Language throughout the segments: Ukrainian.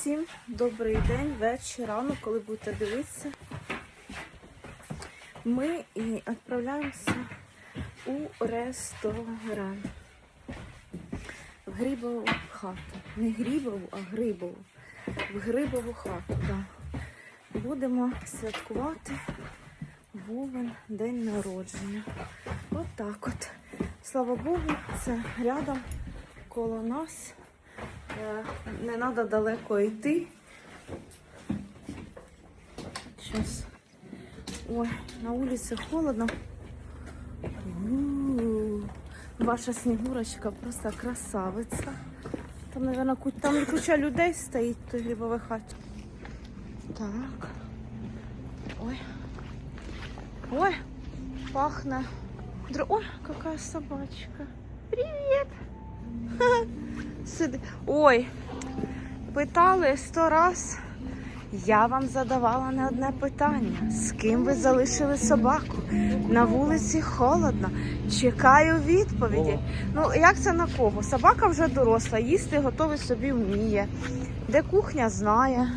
Всім добрий день, вечір, рано, коли будете дивитися. Ми і відправляємося у ресторан. В Грибову хату. Не Грибову, а Грибову. В Грибову хату, да. Будемо святкувати Вовен день народження. От от. Слава Богу, це рядом коло нас. Е, Не треба далеко йти. Сейчас. Ой, на вулиці холодно. Ваша снігурочка просто красавиця. Там, наверное, там куча людей стоїть той грибовій хаті. Так. Ой. Ой, пахне. Ой, какая собачка. Привет. Сиди. Ой, питали сто раз. Я вам задавала не одне питання. З ким ви залишили собаку? На вулиці холодно. Чекаю відповіді. Ну, як це на кого? Собака вже доросла, їсти готовий собі вміє. Де кухня знає.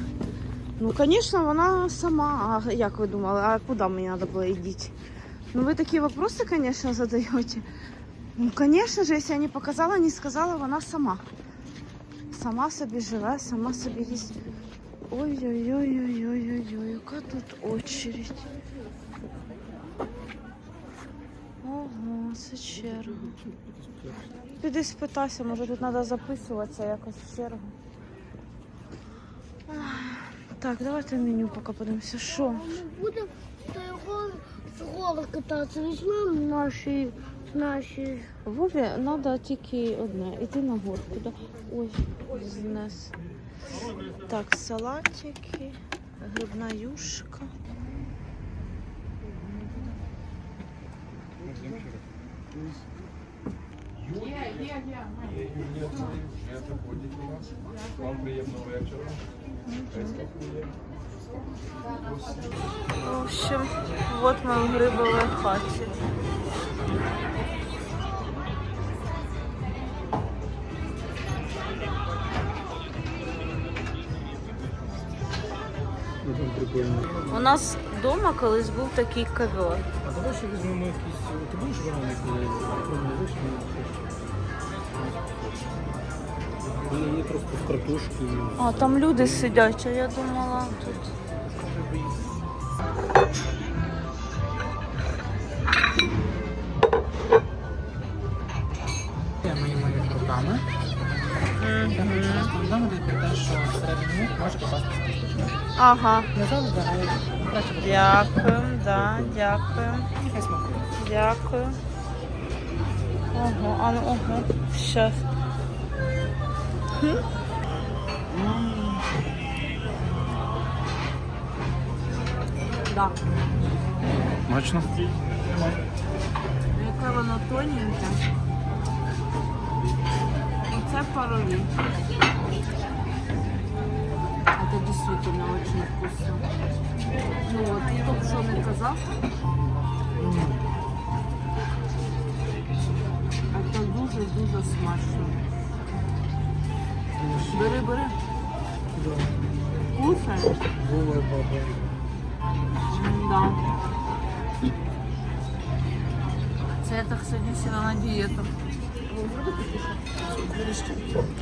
Ну, звісно, вона сама. А як ви думали, а куди мені треба було йдіть? Ну, ви такі вопроси, звісно, задаєте. Ну, конечно же, если я не показала, не сказала, вона сама. Сама собі живе, сама собі їсть. Ой-ой-ой-ой-ой-ой, яка тут очередь. Ого, це черга. Піди спитайся, може тут треба записуватися якось в чергу. Так, давайте меню поки подивимося. Що? Будемо з гору кататися. Візьмемо наші, наші. Вові треба тільки одне. Іди на горку. Да? Ой, знес. Так, салатики, грибна юшка. Вам приємного вечора. В общем, вот мы в грибовой прикольно. У нас вдома колись був такий ковер. А давай ще візьмемо якісь. Ти будеш вареник пробний вишні? Є просто з картошкою. А, там люди сидять, а я думала тут. Ми їмо їх руками. Там де те, що всередині може попасти кісточка. Ага, Не завжди, але краще буде. дякую, да, дякую, Хай смакує. дякую. Ого, а ну ого, щас. Да. Смачно? Яке воно тоненьке. Оце парові. Это действительно очень вкусно. Ну вот, хто б що не казав. Це дуже-дуже смачно. Бери, бери. Кушай. Вова баба. Да. Це я так сьогодні сіла на дієту.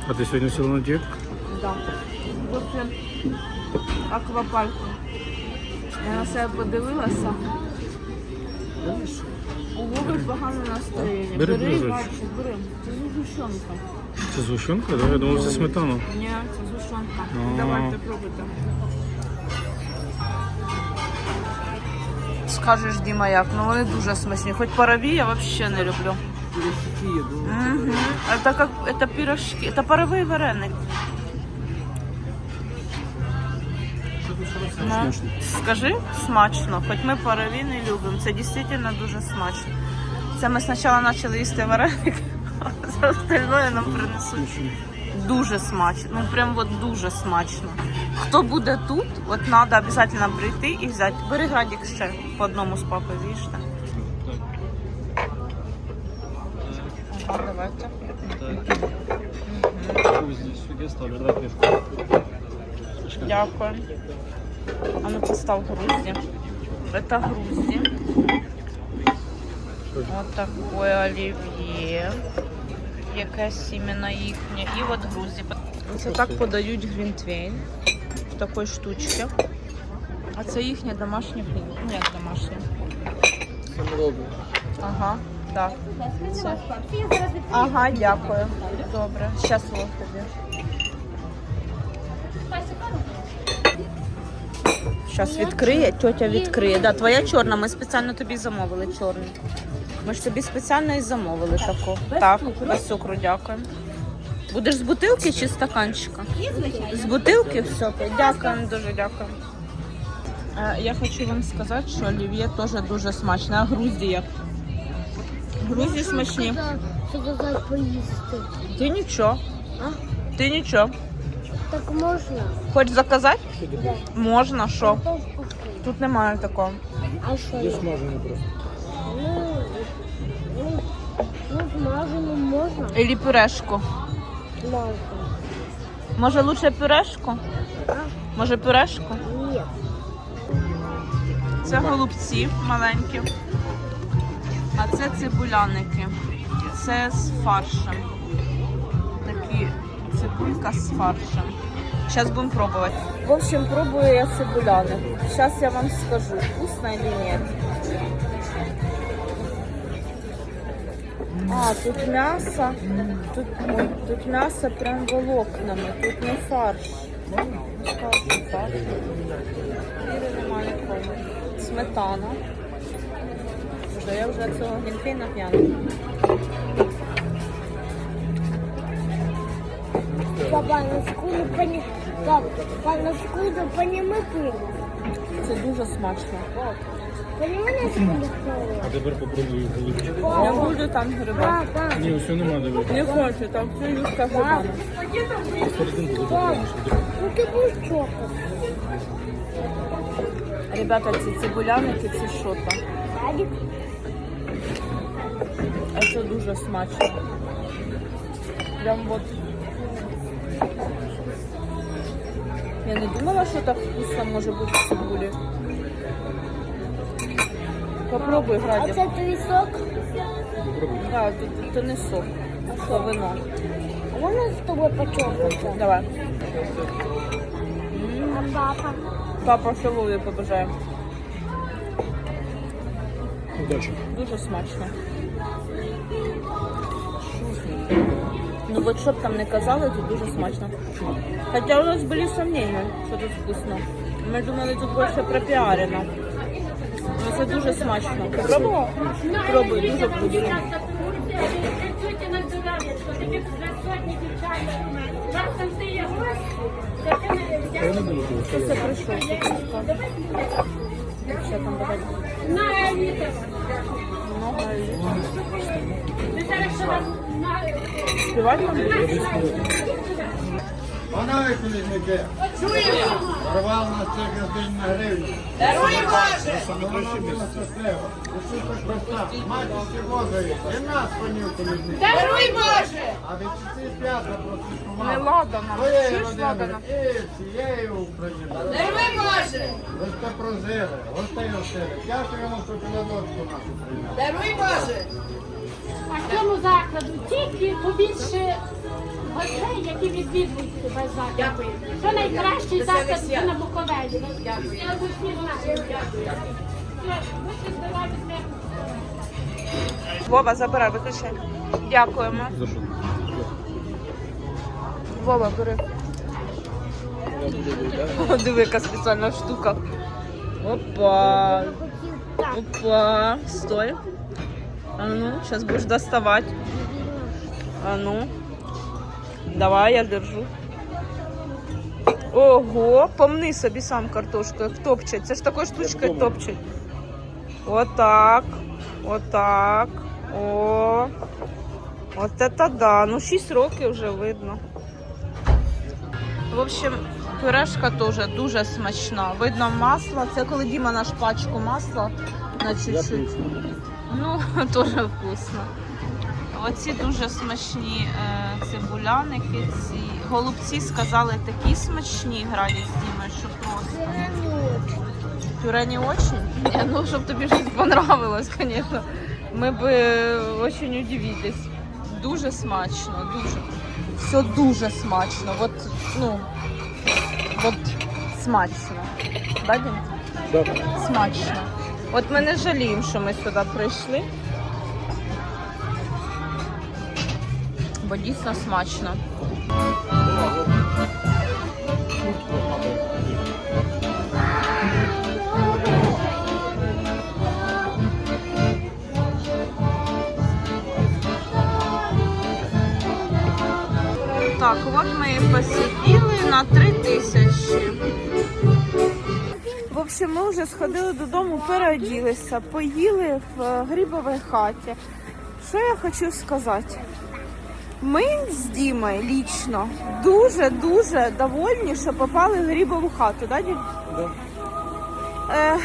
А ти сьогодні сіла на дієту? Да. После аквапарку. Я на себе подивилася. У Вови погане настроєння. Бери бери дружочок. бери. Це згущенка. Це згущенка? Да? Я думав, це сметана. Ні, це згущенка. Давайте пробуйте. Скажеш, Діма, як? Ну вони дуже смачні. Хоч парові я взагалі не люблю. Угу. Это как это пирожки, это паровий вареник. Ну, скажи смачно, хоч ми парові не любимо. Це дійсно дуже смачно. Це ми спочатку почали їсти вареник, а все остальное нам принесуть. Дуже смачно. Ну прям от дуже смачно. Хто буде тут, от треба обов'язково прийти і взяти. Бери градик ще по одному з папою їжте. Ага. Дякую. А ну постав грузді. Это грузді. Вот такое оливье. Якесь іменно їхнє. І от грузді. Це так подають грінтвейн. В такій штучці. А це їхнє домашнє хліб. Як домашнє. Ага, так. Це. Ага, дякую. Добре. Щасливо тобі. Зараз відкриє, тьотя відкриє. Да, твоя чорна, ми спеціально тобі замовили чорну. Ми ж тобі спеціально і замовили таку. Так, без цукру, дякую. Будеш з бутилки чи з стаканчика? З бутилки? Все, дякую, дуже дякую. Е, Я хочу вам сказати, що олів'є теж дуже смачне, а грузді як? Грузді смачні. Що сказати поїсти? Ти нічого. Ти нічого. Так можна? Хочеш заказати? Можна, що? Тут немає такого. А що є? смажене просто. Ну, ну, ну, можна? Ілі пюрешку. Можна. Може лучше пюрешку? А? Може пюрешку? Ні. Це голубці маленькі. А це цибуляники. Це з фаршем. Такі цибулька з фаршем. Зараз будемо пробувати. В общем, пробую я цибуляник. Зараз я вам скажу, вкусно или ні. А, тут м'ясо. Тут, ой, тут м'ясо прям волокнами, тут не фарш. Сказано, фарш. Віри немає нікого. Сметана. Боже, я вже цього гінфейна п'яна. Папа, на скуду поні... Папа, на скуду поніми пиво. Це дуже смачно. А тепер попробую голубчик. Я буду там грибати. Ні, все нема диви. Не хочу, там все юшка грибана. Серединку буде ну ти будеш чокати. Ребята, ці цибуляники, це що там? А це дуже смачно. Прям от. Я не думала, що так вкусно може бути в цибулі. Попробуй, А Градів. це твій сок? Попробуй. Да, то не сок, то вино. А можна з тобою почокатися? Давай. А папа? Папа Вові побажає. Удачі. Дуже смачно. Ну от що б там не казали, тут дуже смачно. Хоча у нас були сумнівні, що тут вкусно. Ми думали, тут більше пропіарено. Ну це дуже смачно. Попробував? Пробуй, дуже здоров'я, що Це сказати. прийшов. Що там давай? на літо. Много Ти зараз що раз на співати там? Панове колісники, рвав на це гривень на гривню. Даруй Боже! щасливо. Ісуса Христа, матінці Божої, і нас, панів колісники. Даруй Боже! А від ці свята Не просвіткували ладана. своєю Чуєш родиною ладана? і всією Україною. Даруй Боже! Ви сте прожили, гостей осили. Дякуємо, що колядочку нашу прийняли. А цьому закладу тільки побільше гостей, які відвідують тебе заклад. Це найкращий заклад на Буковелі. Дякую. Я усі знають. Будьте здорові. Вова, забирай, виключай. Дякуємо. За що? Вова, бери. Я буду доїдати. О, диви, яка спеціальна штука. Опа. Опа. Стой. А ну, сейчас будешь доставать. А ну. Давай, я держу. Ого, помни собі сам картошку, як топчать. Це ж такою штучкою топчать. Отак. Отак. О. От це да. Ну, 6 років вже видно. В общем, пюрешка теж дуже смачна. Видно масло. Це коли Діма наш пачку масла на чуть-чуть. Ну, дуже вкусно. Оці дуже смачні е, цибуляники, ці голубці сказали такі смачні граді з Дімою, що просто. Пюре не очень? Не, ну, щоб тобі щось понравилось, звісно. Ми б е, очень удивились. Дуже смачно, дуже. Все дуже смачно. От, ну, от смачно. Да, Дім? Да. Смачно. От ми не жаліємо, що ми сюди прийшли. Бо дійсно смачно. Так, от ми і посиділи на три тисячі. В общем, ми вже сходили додому, переоділися, поїли в е, грибовій хаті. Що я хочу сказати? Ми з Дімою лічно дуже-дуже довольні, що попали в грибову хату, да, Дім? Да. Е,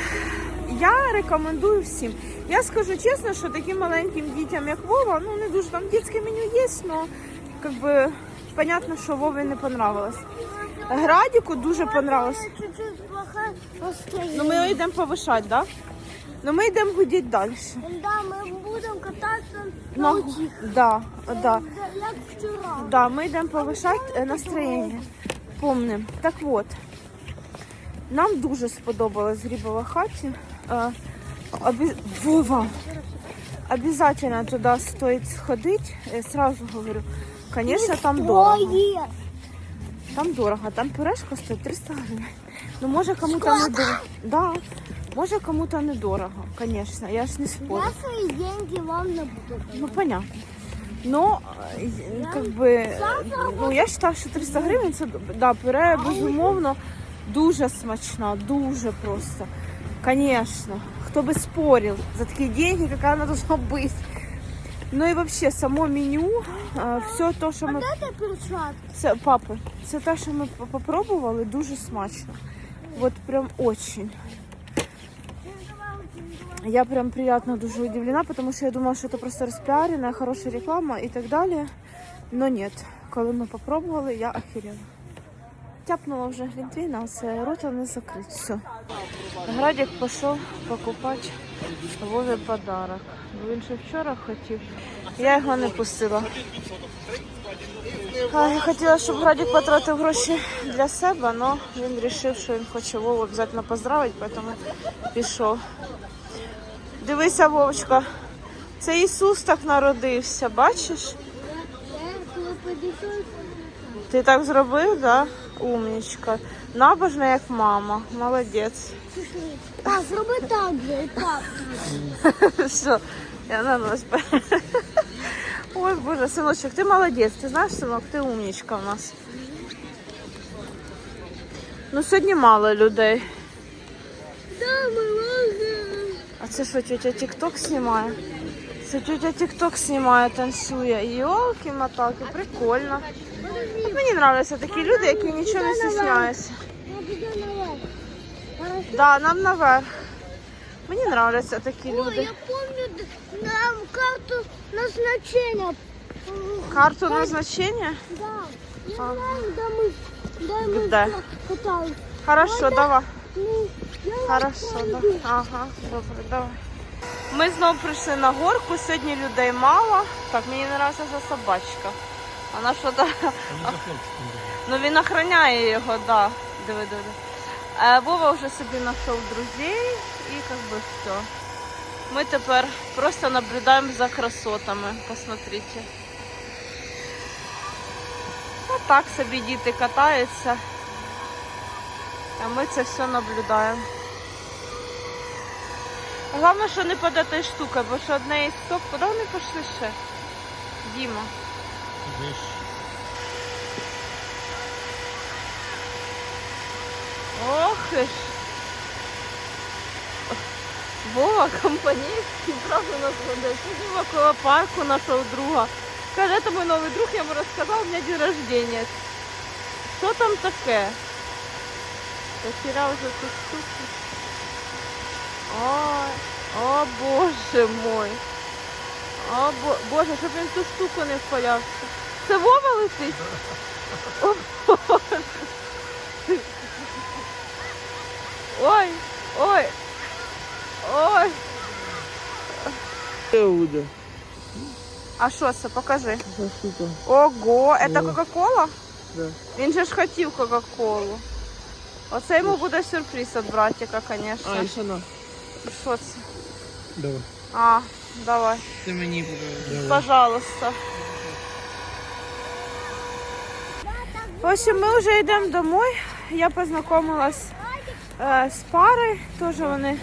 я рекомендую всім. Я скажу чесно, що таким маленьким дітям, як Вова, ну не дуже там дитяче меню є, але как би, понятно, що Вові не понравилось. Градіку дуже понравилось. Ну ми йдемо повишати, да? Ну ми йдемо гудіти далі. Да, мы на утих. Да, да, Да, Як вчора. да, ми йдемо повишати е, настроєння. Помним. Так от, нам дуже сподобалось грибова хаті. Е. Вова! Обязательно туди стоїть сходити. Я сразу говорю, конечно, там дорого. Там дорого, там пюрешка стоїть 300 гривень. Ну, може кому-то не. Да. Може кому-то недорого, звісно, я ж не спорю. я свои деньги вам не буду. Ну, понятно. Но, э, как бы, ну, я вважаю, що 300 гривень це да, пюре, безумовно, дуже смачна, дуже просто. Конечно, хто би спорив за такі деньги, яка вона должна бути. Ну і вообще само меню, э, все то, що ми Дайте перчатки. це папи, це те, що ми по- попробували, дуже смачно. Вот прям очень. Я прям приятно дуже удивлена, потому що я думала, що це просто розпіарена, хороша реклама і так далі. Но нет, коли ми попробували, я охерела. Тяпнула вже глінтвейна, а це рота не закрить. Все. Градик пішов покупати Вові подарок. Він ще вчора хотів. Я його не пустила. А, Я хотіла, щоб Градик потратив гроші для себе, але він вирішив, що він хоче Вову обов'язково поздравити, тому пішов. Дивися, Вовочка, це Ісус так народився, бачиш? Ти так зробив, да? Умнічка. Набожна, як мама. Молодець. А, зроби так же, і так. Все, я на нос. Ой, Боже, синочок, ти молодець. Ти знаєш, синок, ти умнічка в нас. Ну, сьогодні мало людей. Да, ми можемо. А це що, тетя Тік-Ток знімає? Це тетя Тік-Ток знімає, танцює. Йолки моталки прикольно. От мені подобаються такі люди, які нічого не стісняються. Да, нам наверх. Мені подобаються такі Ой, люди. я д- нам карту назначения. Карту назначення? Да. Я знаю, де ми, де ми Де? катались. Хорошо, давай. Ну, Хорошо, да. Ага, добре, давай. Ми знову прийшли на горку, сьогодні людей мало. Так, мені не подобається за собачка. Вона що то. Ну він охороняє його, да. Диви, диви. Е, Вова вже собі знайшов друзей і як би все. Ми тепер просто наблюдаємо за красотами. Посмотрите. Отак собі діти катаються. А ми це все наблюдаємо. Головне, що не цією штукою, бо що одне із стоп. Куди вони пішли ще? Діма. Ох ж. Вова, компанейський, правда нас веде. Сьогодні в аквапарку нашого друга. Каже, це мій новий друг, я йому розказав, у мене день рождения. Що там таке? Потеряв вже ту штуку. Ой, о боже мой. О бо... Боже, щоб він ту штуку не впалявся. Це Вова летить? Ой, ой, ой. Еуда. А що це? Покажи. Ого, це Кока-Кола? Да. Він же ж хотів Кока-Колу. Оце йому буде сюрприз від братика, звісно. А, і що на? Що це? Давай. А, давай, Це мені буде. пожалуйста. В общем, ми вже йдемо домой. Я познайомилась е, з парою. Теж вони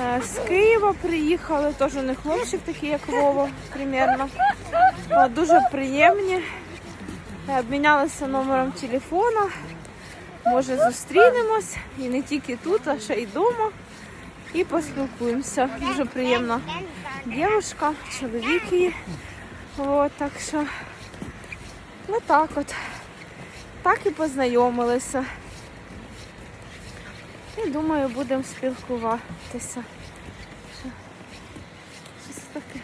е, з Києва приїхали. Теж у них хлопчик такий, як Вова, примерно. Дуже приємні. Е, Обмінялися номером телефона. Може зустрінемось і не тільки тут, а ще й вдома. І поспілкуємося. Дуже приємна дівчинка, чоловік її. От, так що ну так от. Так і познайомилися. І думаю, будемо спілкуватися. Що? Що це таке?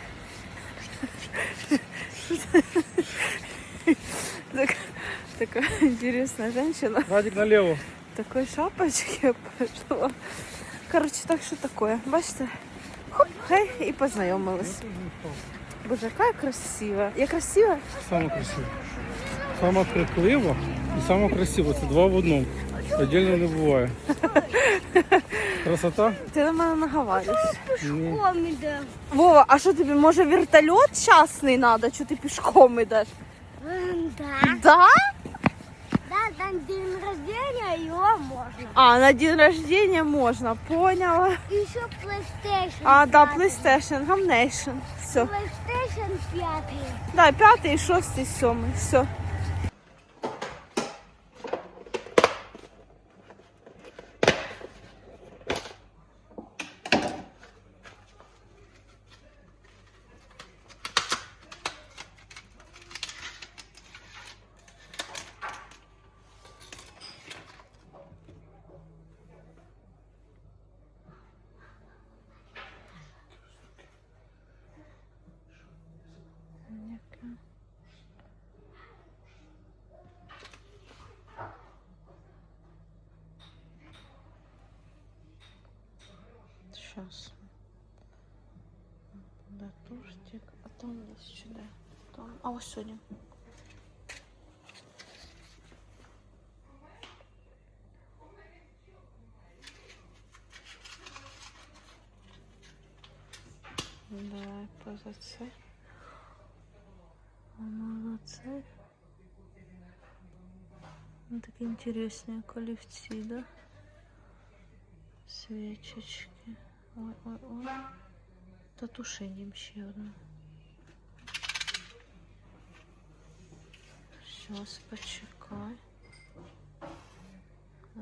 Що це? Так- Така. Вадик налево. такой шапочке пошла. Короче, так що таке? Бачите? Хоп, хей, і познайомились. Боже, яка красива. Я красива? Саме красиво. Саме крикливо і саме красиво. Це два в одному. Отдельно не буває. Красота? Ти на мене наговориш. Пішком іде. Вова, а що тобі, може вертольот частний треба? Що ти пішком йдеш? Да. Да? Да, день рождения, его можно. А, на день рождения можна, поняла. И еще PlayStation. А, да, пятый. PlayStation, Gamnation. Все. PlayStation 5. Да, п'ятий, шостий, сьомий. Все. Сейчас. Да, тортик. А там десь чи де? Там. А ось сьогодні. Давай поза це. Молодцы. Ну, такие интересные коллекции, да? Свечечки. Ой, ой, ой. Татушенім ще одну. Щас, почекай. О.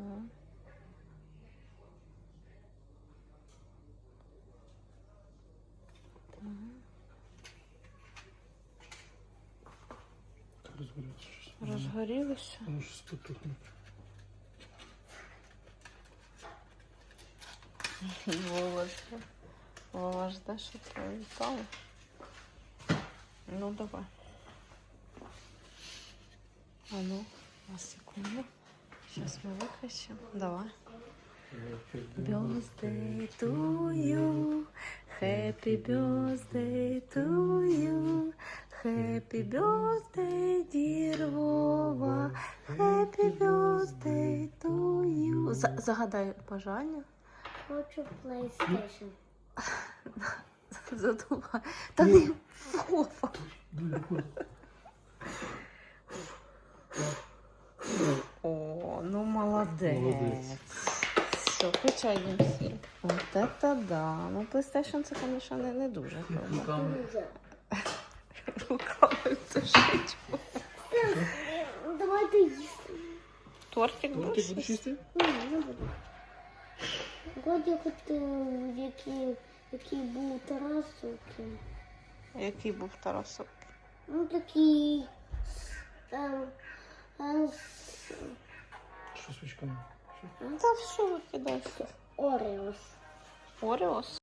Розгоряться щось. Розгорілося. Воно щось потухне. Жде. Вова жде, що це вітали. Ну, давай. А ну, на секунду. Сейчас мы выключим. Давай. Birthday to you. Happy birthday to you. Happy birthday, dear Вова. Happy birthday to you. За- Загадай бажання. Хочу PlayStation. Задумай. Та не Вова. О, ну молодець. Молодець. Все, включай всі. От это да. Ну, PlayStation це, звісно, не, не дуже. правда. Руками це жить. Давайте їсти. Тортик Тортик будеш? будеш їсти? Ні, не буду. Годі хотів, який, який був Тарасовки. Який був Тарасок? Ну такий там а, з Що з свічками? Та все викидай. Ореос. Ореос.